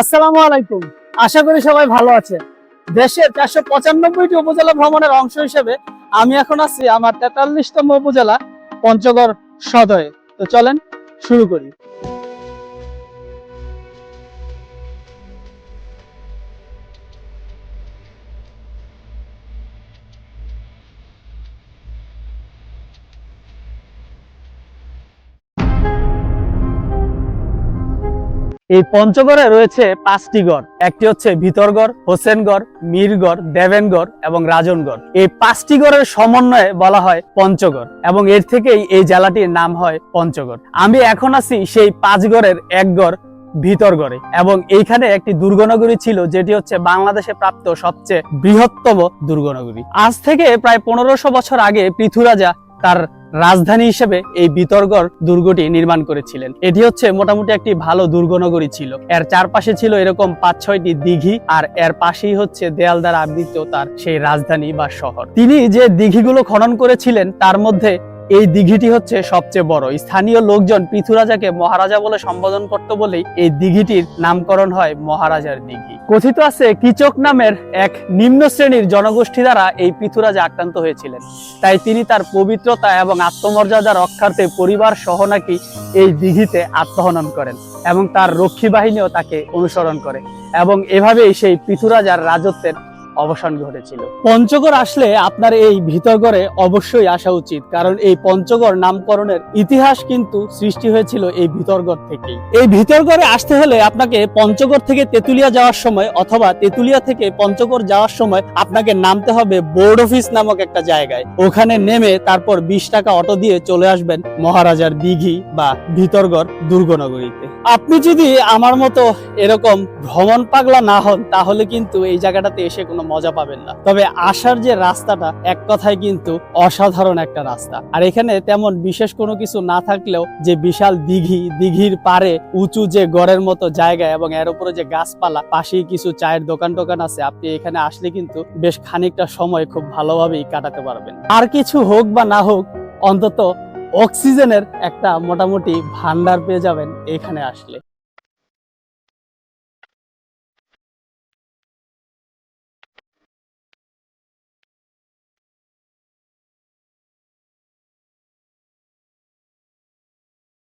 আসসালামু আলাইকুম। আশা করি সবাই ভালো আছে দেশের চারশো পঁচানব্বইটি উপজেলা ভ্রমণের অংশ হিসেবে আমি এখন আছি আমার তেতাল্লিশতম উপজেলা পঞ্চগড় সদয়ে তো চলেন, শুরু করি। এই পঞ্চগড়ে রয়েছে পাঁচটি গড়। একটি হচ্ছে ভিতরগড় হোসেনগড় মীরগড় দেবেনগড় এবং রাজনগড় এই পাঁচটি গড়ের সমন্বয়ে বলা হয় পঞ্চগড় এবং এর থেকেই এই জেলাটির নাম হয় পঞ্চগড়। আমি এখন আছি সেই পাঁচ গড়ের এক গড় ভিতরগড়ে এবং এইখানে একটি দুর্গনগরী ছিল যেটি হচ্ছে বাংলাদেশে প্রাপ্ত সবচেয়ে বৃহত্তম দুর্গনগরী। আজ থেকে প্রায় পনেরোশো বছর আগে পৃথুরাজা তার রাজধানী হিসেবে এই বিতর্গর দুর্গটি নির্মাণ করেছিলেন। এটি হচ্ছে মোটামুটি একটি ভালো দুর্গনগরী ছিল। এর চারপাশে ছিল এরকম পাঁচ ছয়টি দিঘি আর এর পাশেই হচ্ছে দেয়াল দ্বারা আবৃত তার সেই রাজধানী বা শহর। তিনি যে দিঘিগুলো খনন করেছিলেন, তার মধ্যে এই দিঘিটি হচ্ছে সবচেয়ে বড়। স্থানীয় লোকজন পৃথুরাজাকে মহারাজা বলে সম্বোধন করত বলেই এই দিঘিটির নামকরণ হয় মহারাজার দিঘি। কথিত আছে, কিচক নামের এক নিম্ন শ্রেণির জনগোষ্ঠী দ্বারা এই পৃথুরাজা আক্রান্ত হয়েছিলেন। তাই তিনি তার পবিত্রতা এবং আত্মমর্যাদা রক্ষার্থে পরিবার সহ নাকি এই দিঘিতে আত্মহনন করেন এবং তার রক্ষী বাহিনীও তাকে অনুসরণ করে। এবং এভাবেই সেই পৃথুরাজার রাজত্বের অবসান ঘটেছিল পঞ্চগড় আসলে আপনার এই ভিতরগড়ে অবশ্যই আসা উচিত, কারণ এই পঞ্চগড় নামকরণের ইতিহাস কিন্তু সৃষ্টি হয়েছিল এই ভিতরগড় থেকেই। এই ভিতরগড়ে আসতে হলে আপনাকে পঞ্চগড় থেকে তেতুলিয়া যাওয়ার সময় অথবা তেতুলিয়া থেকে পঞ্চগড় যাওয়ার সময় আপনাকে নামতে হবে বোর্ড অফিস নামক একটা জায়গায়। ওখানে নেমে তারপর বিশ টাকা অটো দিয়ে চলে আসবেন মহারাজার দিঘি বা ভিতরগড় দুর্গনগরীতে। আপনি যদি আমার মতো এরকম ভ্রমণ পাগলা না হন, তাহলে কিন্তু এই জায়গাটাতে এসে কোনো মজা পাবেন না। তবে আসার যে রাস্তাটা, এক কথায় কিন্তু অসাধারণ একটা রাস্তা। আর এখানে তেমন বিশেষ কোনো কিছু না থাকলেও যে বিশাল দিঘি, দিঘির পারে উঁচু যে গড়ের মতো জায়গা এবং এর উপরে যে গাছপালা, পাশেই কিছু চায়ের দোকান টোকান আছে, আপনি এখানে আসলে কিন্তু বেশ খানিকটা সময় খুব ভালোভাবেই কাটাতে পারবেন। আর কিছু হোক বা না হোক, অন্তত অক্সিজেনের একটা মোটামুটি ভান্ডার পেয়ে যাবেন এখানে আসলে।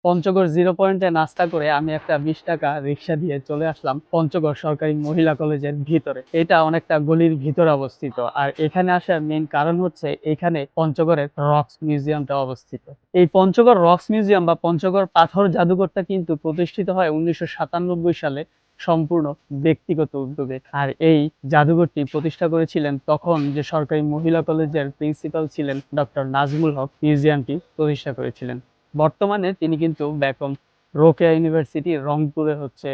পঞ্চগড় জিরো পয়েন্টে নাস্তা করে আমি একটা বিশ টাকা রিক্সা দিয়ে চলে আসলাম পঞ্চগড় সরকারি মহিলা কলেজের ভিতরে। এটা অনেকটা গলির ভিতরে অবস্থিত। আর এখানে আসার মেইন কারণ হচ্ছে এখানে পঞ্চগড়ের রক্স মিউজিয়ামটা অবস্থিত। এই পঞ্চগড় রক্স মিউজিয়াম বা পঞ্চগড় পাথর জাদুঘরটা কিন্তু প্রতিষ্ঠিত হয় উনিশশো সাতানব্বই সালে সম্পূর্ণ ব্যক্তিগত উদ্যোগে। আর এই জাদুঘরটি প্রতিষ্ঠা করেছিলেন তখন যে সরকারি মহিলা কলেজের প্রিন্সিপাল ছিলেন ডক্টর নাজমুল হক মিউজিয়ামটি প্রতিষ্ঠা করেছিলেন। বর্তমানে তিনি কিন্তু বেগম রোকেয়া ইউনিভার্সিটি রংপুরে হচ্ছে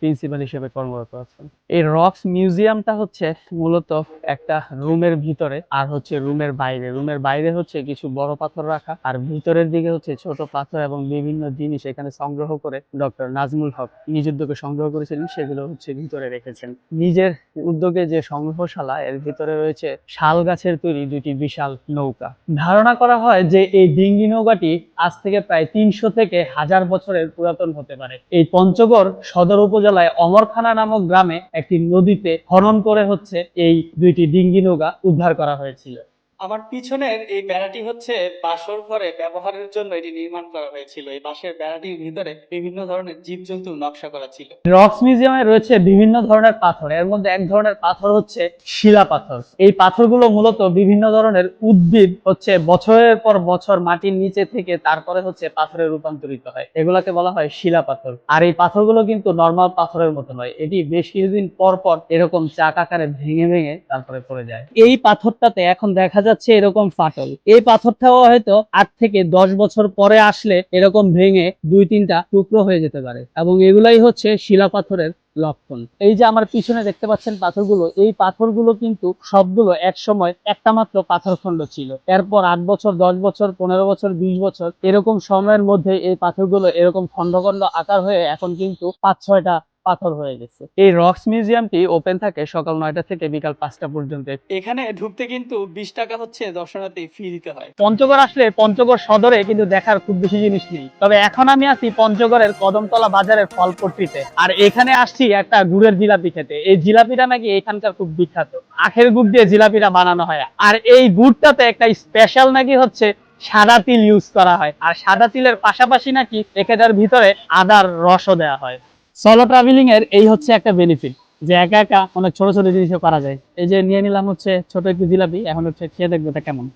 প্রিন্সিপাল হিসেবে কর্মরত আছেন। এই রক্স মিউজিয়ামটা হচ্ছে মূলত একটা রুমের ভিতরে আর হচ্ছে রুমের বাইরে। রুমের বাইরে হচ্ছে কিছু বড় পাথর রাখা আর ভিতরের দিকে হচ্ছে ছোট পাথর এবং বিভিন্ন জিনিস এখানে সংগ্রহ করে ডক্টর নাজমুল হক নিজ উদ্যোগে সংগ্রহ করেছিলেন, সেগুলো হচ্ছে ভিতরে রেখেছেন। নিজের উদ্যোগে যে সংগ্রহশালা, এর ভিতরে রয়েছে শাল গাছের তৈরি দুটি বিশাল নৌকা। ধারণা করা হয় যে এই ডিঙ্গি নৌকাটি আজ থেকে প্রায় তিনশো থেকে হাজার বছরের পুরাতন হতে পারে। এই পঞ্চগড় সদর উপজেলায় অমরখানা নামক গ্রামে একটি নদীতে খনন করে হচ্ছে এই দুইটি ডিঙ্গি নৌকা উদ্ধার করা হয়েছিল। আমার পিছনের এই বেড়াটি হচ্ছে বাসর ঘরে ব্যবহারের জন্য এটি নির্মাণ করা হয়েছিল। এই বাঁশের বেড়াটির ভিতরে বিভিন্ন ধরনের জীবজন্তুর নকশা করা ছিল। রক্স মিউজিয়ামে রয়েছে বিভিন্ন ধরনের পাথর। এর মধ্যে এক ধরনের পাথর হচ্ছে শিলা পাথর। এই পাথরগুলো মূলত বিভিন্ন ধরনের উদ্ভিদ হচ্ছে বছরের পর বছর মাটির নিচে থেকে তারপরে হচ্ছে পাথরে রূপান্তরিত হয়। এগুলাকে বলা হয় শিলা পাথর। আর এই পাথরগুলো কিন্তু নর্মাল পাথরের মতো নয়। এটি বেশ কিছুদিন পর পর এরকম চাক আকারে ভেঙে ভেঙে তারপরে পড়ে যায়। এই পাথরটাতে এখন দেখা যাচ্ছে এরকম ফাটল। এই পাথরটাও হয়তো আট থেকে দশ বছর পরে আসলে এরকম ভেঙে দুই তিনটা টুকরো হয়ে যেতে পারে। এবং এগুলাই হচ্ছে শিলা পাথরের লক্ষণ। এই যে আমার পিছনে দেখতে পাচ্ছেন পাথরগুলো, এই পাথরগুলো কিন্তু সবগুলো এক সময় একটা মাত্র পাথরখণ্ড ছিল। এরপর আট বছর, দশ বছর, পনেরো বছর, বিশ বছর এরকম সময়ের মধ্যে এই পাথরগুলো এরকম খন্ড খন্ড আকার হয়ে এখন কিন্তু পাঁচ ছয়টা পাথর হয়ে গেছে। এই রক্স মিউজিয়ামটি ওপেন থাকে সকাল নয়টা থেকে বিকাল পাঁচটা পর্যন্ত। এখানে ঢুকতে কিন্তু বিশ টাকা হচ্ছে দর্শনার্থী ফি দিতে হয়। পঞ্চগড় আসলে পঞ্চগড় সদরে কিন্তু দেখার খুব বেশি জিনিস নেই। তবে এখন আমি আছি পঞ্চগড়ের কদমতলা বাজারের ফলপট্টিতে আর এখানে আসছি একটা গুড়ের জিলাপি খেতে। এই জিলাপিটা নাকি এখানকার খুব বিখ্যাত। আখের গুড় দিয়ে জিলাপিটা বানানো হয়। আর এই গুড়টাতে একটা স্পেশাল নাকি হচ্ছে সাদা তিল ইউজ করা হয়। আর সাদা তিলের পাশাপাশি নাকি এখানটার ভিতরে আদার রসও দেওয়া হয়। সলো ট্রাভেলিং এর এই হচ্ছে একটা বেনিফিট যে একা একা অনেক ছোট ছোট জিনিসও করা যায়। এই যে নিয়ে নিলাম হচ্ছে ছোট একটু জিলাপি, এখন হচ্ছে খেয়ে দেখব এটা কেমন।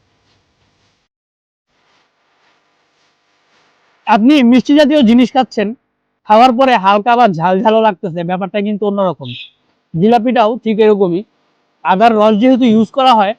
আপনি মিষ্টি জাতীয় জিনিস খাচ্ছেন, খাওয়ার পরে হালকা বা ঝাল ঝালও লাগতেছে, ব্যাপারটা কিন্তু অন্যরকম। জিলাপিটাও ঠিক এরকমই। আদার রস যেহেতু ইউজ করা হয়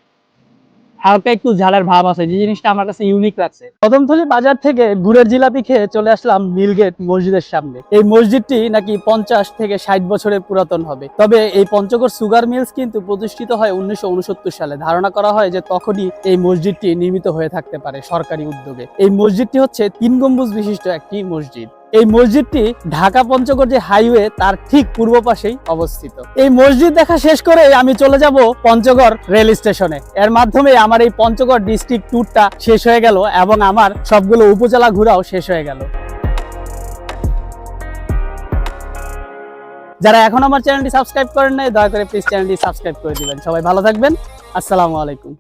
হালকা একটু ঝালের ভাব আছে, যে জিনিসটা আমার কাছে ইউনিক লাগছে। কদমতলী বাজার থেকে গুড়ের জিলাপি খেয়ে চলে আসলাম নীলগেট মসজিদের সামনে। এই মসজিদটি নাকি পঞ্চাশ থেকে ষাট বছরের পুরাতন হবে। তবে এই পঞ্চগড় সুগার মিলস কিন্তু প্রতিষ্ঠিত হয় উনিশশো উনসত্তর সালে। ধারণা করা হয় যে তখনই এই মসজিদটি নির্মিত হয়ে থাকতে পারে সরকারি উদ্যোগে। এই মসজিদটি হচ্ছে তিন গম্বুজ বিশিষ্ট একটি মসজিদ। এই মসজিদটি ঢাকা পঞ্চগড় যে হাইওয়ে, তার ঠিক পূর্ব পাশেই অবস্থিত। এই মসজিদ দেখা শেষ করে আমি চলে যাব পঞ্চগড় রেল স্টেশনে। এর মাধ্যমে আমার এই পঞ্চগড় ডিস্ট্রিক্ট ট্যুরটা শেষ হয়ে গেল এবং আমার সবগুলো উপজেলা ঘোরাও শেষ হয়ে গেল। যারা এখন আমার চ্যানেলটি সাবস্ক্রাইব করেন নাই, দয়া করে প্লিজ চ্যানেলটি সাবস্ক্রাইব করে দিবেন। সবাই ভালো থাকবেন। আসসালামু আলাইকুম।